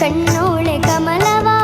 கண்ணோளே கமலவா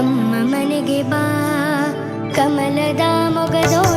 ನಮ್ಮ ಮನೆಗೆ ಬಾ. ಕಮಲದ ಮೊಗದೋ